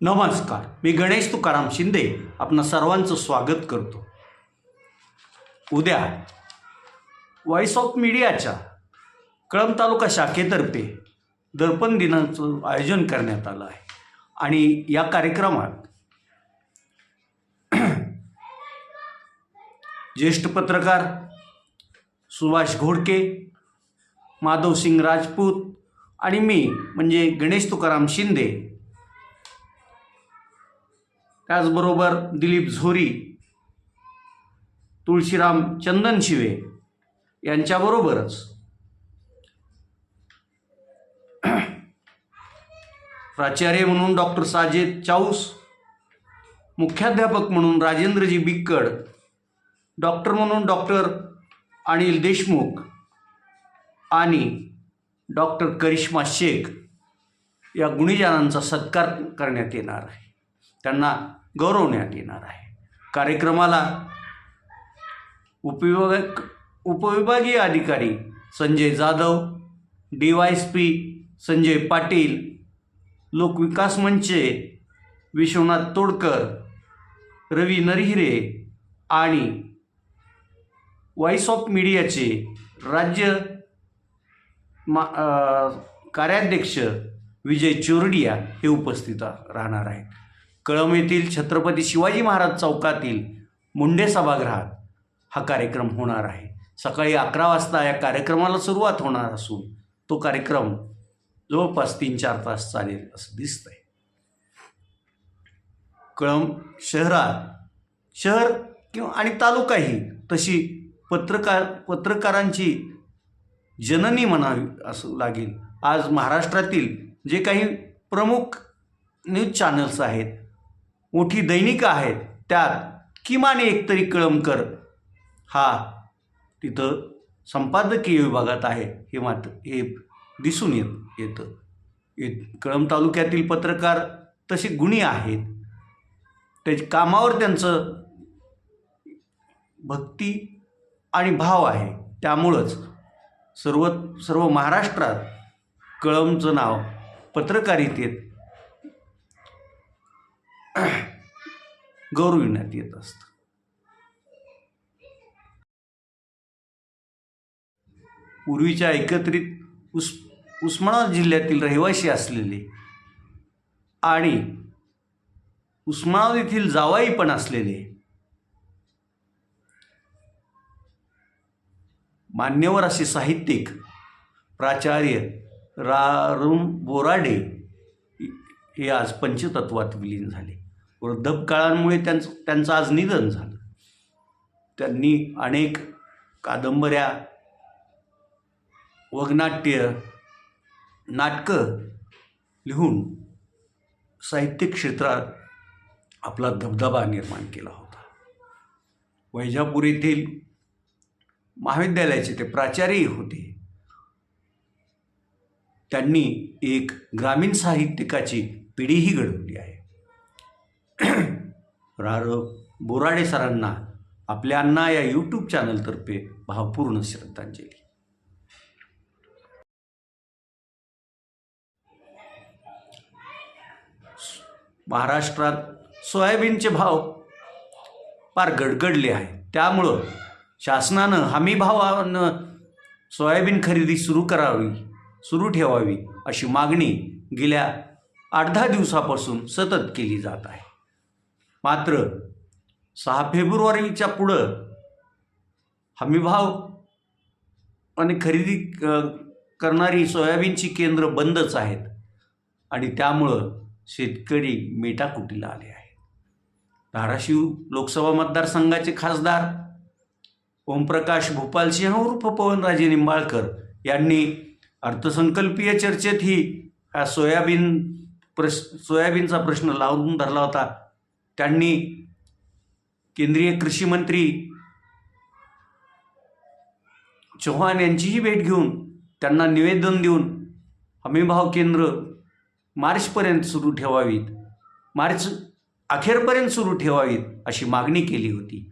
नमस्कार मी गणेश तुकाराम शिंदे आपणा सर्वांचं स्वागत करतो. उद्या व्हॉइस ऑफ मीडियाच्या कळंब तालुका शाखेतर्फे दर्पण दिनाचं आयोजन करण्यात आलं आहे. आणि या कार्यक्रमात ज्येष्ठ पत्रकार सुभाष घोडके माधवसिंग राजपूत आणि मी म्हणजे गणेश तुकाराम शिंदे त्याचबरोबर दिलीप झोरी तुळशीराम चंदन शिवे यांच्याबरोबरच प्राचार्य म्हणून डॉक्टर साजेद चाऊस मुख्याध्यापक म्हणून राजेंद्रजी बिक्कड डॉक्टर म्हणून डॉक्टर अनिल देशमुख आणि डॉक्टर करिश्मा शेख या गुणीजनांचा सत्कार करण्यात येणार आहे. त्यांना गौरवण्यात येणार आहे. कार्यक्रमाला उपविभाग उपविभागीय अधिकारी Sanjay Jadhav D Y S P Sanjay Patil Lokvikas मंचे Vishwanath Todkar Ravi Narhire आणि व्हॉइस ऑफ मीडियाचे राज्य मा कार्याध्यक्ष विजय चोरडिया हे उपस्थित राहणार आहेत. कळम येथील छत्रपती शिवाजी महाराज चौकातील मुंडे सभागृहात हा कार्यक्रम होणार आहे. सकाळी अकरा वाजता या कार्यक्रमाला सुरुवात होणार असून तो कार्यक्रम जवळपास तीन चार तास चालेल असं दिसतंय. कळंब शहरात शहर किंवा आणि तालुकाही तशी पत्रकार पत्रकारांची जननी म्हणावी असं लागेल. आज महाराष्ट्रातील जे काही प्रमुख न्यूज चॅनल्स आहेत मोठी दैनिकं आहेत. त्यात किमान एक तरी कळमकर हा तिथं संपादकीय विभागात आहे. हे मात्र हे दिसून येत येतं. येत कळंब तालुक्यातील पत्रकार तसे गुणी आहेत. त्याच्या कामावर त्यांचं भक्ती आणि भाव आहे. त्यामुळंच सर्व सर्व महाराष्ट्रात कळमचं नाव पत्रकारितेत गौरविण्यात येत असतं. पूर्वीच्या एकत्रित उस उस्मानाबाद जिल्ह्यातील रहिवासी असलेले आणि उस्मानाबाद येथील जावाई पण असलेले मान्यवर असे साहित्यिक प्राचार्य रारुण बोराडे हे आज पंचतत्वात विलीन झाले. वृद्धपकाळांमुळे त्यांचं त्यांचं आज निधन झालं. त्यांनी अनेक कादंबऱ्या वगनाट्य नाटकं लिहून साहित्य क्षेत्रात आपला धबधबा निर्माण केला होता. वैजापूर येथील महाविद्यालयाचे ते प्राचार्यही होते. त्यांनी एक ग्रामीण साहित्यिकाची पिढीही घडवली आहे. रार बोराडे सरांना आपल्या अण्णा या यूट्यूब चॅनलतर्फे भावपूर्ण श्रद्धांजली. महाराष्ट्रात सोयाबीनचे भाव फार गडगडले आहे त्यामुळं शासनानं हमी भावानं सोयाबीन खरेदी सुरू करावी सुरू ठेवावी अशी मागणी गेल्या आठ दहा दिवसापासून सतत केली जात आहे. मात्र सहा फेब्रुवारीच्या पुढं हमीभाव आणि खरेदी करणारी सोयाबीनची केंद्र बंदच आहेत आणि त्यामुळं शेतकरी मेटाकुटीला आले आहेत. धाराशिव लोकसभा मतदारसंघाचे खासदार ओमप्रकाश भोपालसिंह उर्फ पवनराजे निंबाळकर यांनी अर्थसंकल्पीय चर्चेतही हा सोयाबीन प्रश सोयाबीनचा प्रश्न लावून धरला होता. त्यांनी केंद्रीय कृषी मंत्री चव्हाण यांचीही भेट घेऊन त्यांना निवेदन देऊन हमीभाव केंद्र मार्चपर्यंत सुरू ठेवावीत मार्च अखेरपर्यंत सुरू ठेवावीत अशी मागणी केली होती.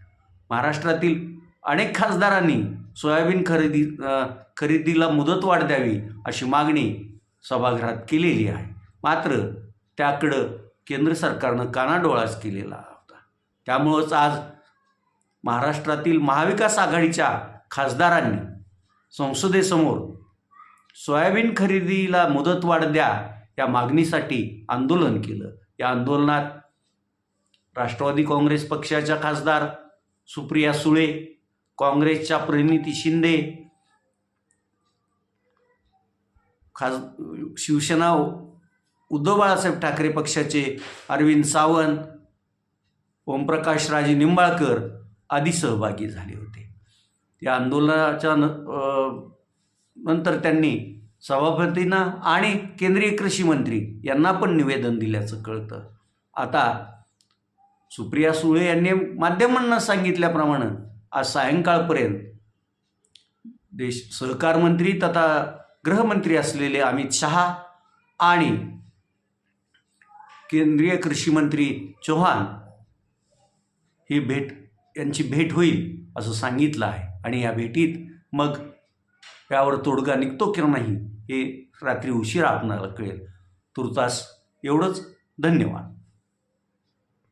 महाराष्ट्रातील अनेक खासदारांनी सोयाबीन खरेदी खरेदीला खरेदीला मुदतवाढ द्यावी अशी मागणी सभागृहात केलेली आहे. मात्र त्याकडं केंद्र सरकारनं कानाडोळाच केलेला होता. त्यामुळंच आज महाराष्ट्रातील महाविकास आघाडीच्या खासदारांनी संसदेसमोर सोयाबीन खरेदीला मुदतवाढ द्या या मागणीसाठी आंदोलन केलं. या आंदोलनात राष्ट्रवादी काँग्रेस पक्षाच्या खासदार सुप्रिया सुळे काँग्रेसच्या प्रणिती शिंदे खास शिवसेना उद्धव बाळासाहेब ठाकरे पक्षाचे अरविंद सावंत ओमप्रकाश राजे निंबाळकर आदी सहभागी झाले होते. या आंदोलनाच्या न नंतर त्यांनी सभापतींना आणि केंद्रीय कृषी मंत्री यांना पण निवेदन दिल्याचं कळतं. आता सुप्रिया सुळे यांनी माध्यमांना सांगितल्याप्रमाणे आज सायंकाळपर्यंत देश सहकार मंत्री तथा गृहमंत्री असलेले अमित शहा आणि केंद्रीय कृषी मंत्री चौहान ही भेट यांची भेट होईल असं सांगितलं आहे. आणि या भेटीत मग यावर तोडगा निघतो किंवा नाही हे रात्री उशिरा आपणाला कळेल. तुर्तास एवढंच. धन्यवाद.